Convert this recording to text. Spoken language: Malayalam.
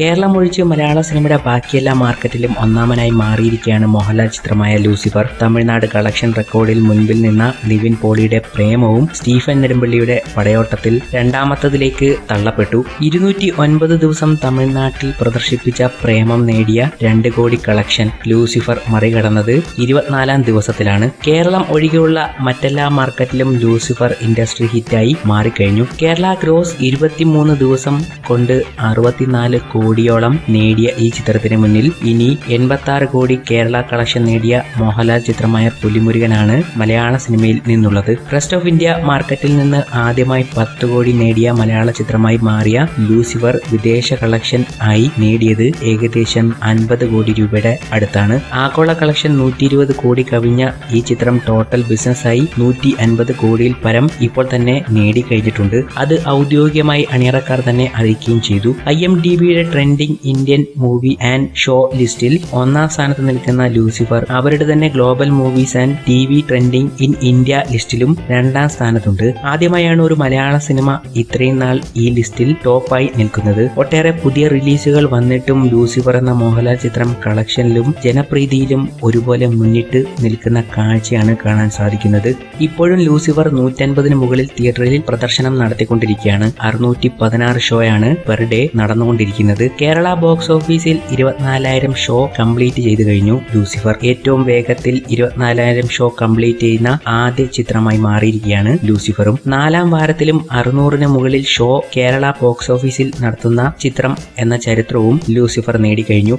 കേരളം ഒഴിച്ച് മലയാള സിനിമയുടെ ബാക്കിയെല്ലാ മാർക്കറ്റിലും ഒന്നാമനായി മാറിയിരിക്കുകയാണ് മോഹൻലാൽ ചിത്രമായ ലൂസിഫർ. തമിഴ്നാട് കളക്ഷൻ റെക്കോർഡിൽ മുൻപിൽ നിന്ന നിവിൻ പോളിയുടെ പ്രേമവും സ്റ്റീഫൻ നെടുമ്പള്ളിയുടെ പടയോട്ടത്തിൽ രണ്ടാമത്തതിലേക്ക് തള്ളപ്പെട്ടു. ഇരുന്നൂറ്റി ഒൻപത് ദിവസം തമിഴ്നാട്ടിൽ പ്രദർശിപ്പിച്ച പ്രേമം നേടിയ രണ്ട് കോടി കളക്ഷൻ ലൂസിഫർ മറികടന്നത് ഇരുപത്തിനാലാം ദിവസത്തിലാണ്. കേരളം ഒഴികെയുള്ള മറ്റെല്ലാ മാർക്കറ്റിലും ലൂസിഫർ ഇൻഡസ്ട്രി ഹിറ്റായി മാറിക്കഴിഞ്ഞു. കേരള ഗ്രോസ് ഇരുപത്തിമൂന്ന് ദിവസം കൊണ്ട് അറുപത്തിനാല് കോടിയോളം നേടിയ ഈ ചിത്രത്തിന് മുന്നിൽ ഇനി എൺപത്തി കോടി കേരള കളക്ഷൻ നേടിയ മോഹൻലാൽ ചിത്രമായ പുലിമുരുകനാണ് മലയാള സിനിമയിൽ നിന്നുള്ളത്. റെസ്റ്റ് ഓഫ് ഇന്ത്യ മാർക്കറ്റിൽ നിന്ന് ആദ്യമായി പത്ത് കോടി നേടിയ മലയാള ചിത്രമായി മാറിയ ലൂസിഫർ വിദേശ കളക്ഷൻ ആയി നേടിയത് ഏകദേശം അൻപത് കോടി രൂപയുടെ അടുത്താണ്. ആഗോള കളക്ഷൻ നൂറ്റി ഇരുപത് കോടി കവിഞ്ഞ ഈ ചിത്രം ടോട്ടൽ ബിസിനസ്സായി നൂറ്റി അൻപത് കോടിയിൽ പരം ഇപ്പോൾ തന്നെ നേടിക്കഴിഞ്ഞിട്ടുണ്ട്. അത് ഔദ്യോഗികമായി അണിയറക്കാർ തന്നെ അറിയിക്കുകയും ചെയ്തു. ഐ എം ഡി ബിയുടെ trending Indian movie and show ലിസ്റ്റിൽ ഒന്നാം സ്ഥാനത്ത് നിൽക്കുന്ന ലൂസിഫർ അവരുടെ തന്നെ global movies and T V trending in India ലിസ്റ്റിലും രണ്ടാം സ്ഥാനത്തുണ്ട്. ആദ്യമായാണ് ഒരു മലയാള സിനിമ ഇത്രയും നാൾ ഈ ലിസ്റ്റിൽ ടോപ്പായി നിൽക്കുന്നത്. ഒട്ടേറെ പുതിയ റിലീസുകൾ വന്നിട്ടും ലൂസിഫർ എന്ന മോഹൻലാൽ ചിത്രം കളക്ഷനിലും ജനപ്രീതിയിലും ഒരുപോലെ മുന്നിട്ട് നിൽക്കുന്ന കാഴ്ചയാണ് കാണാൻ സാധിക്കുന്നത്. ഇപ്പോഴും ലൂസിഫർ നൂറ്റൻപതിന് മുകളിൽ തിയേറ്ററിൽ പ്രദർശനം നടത്തിക്കൊണ്ടിരിക്കുകയാണ്. അറുന്നൂറ്റി പതിനാറ് ഷോയാണ് പെർ ഡേ നടന്നുകൊണ്ടിരിക്കുന്നത്. കേരള ബോക്സ് ഓഫീസിൽ ഇരുപത്തിനാലായിരം ഷോ കംപ്ലീറ്റ് ചെയ്തു കഴിഞ്ഞു. ലൂസിഫർ ഏറ്റവും വേഗത്തിൽ ഇരുപത്തിനാലായിരം ഷോ കംപ്ലീറ്റ് ചെയ്യുന്ന ആദ്യ ചിത്രമായി മാറിയിരിക്കുകയാണ് ലൂസിഫറും. നാലാം വാരത്തിലും അറുന്നൂറിന് മുകളിൽ ഷോ കേരള ബോക്സ് ഓഫീസിൽ നടത്തുന്ന ചിത്രം എന്ന ചരിത്രവും ലൂസിഫർ നേടിക്കഴിഞ്ഞു.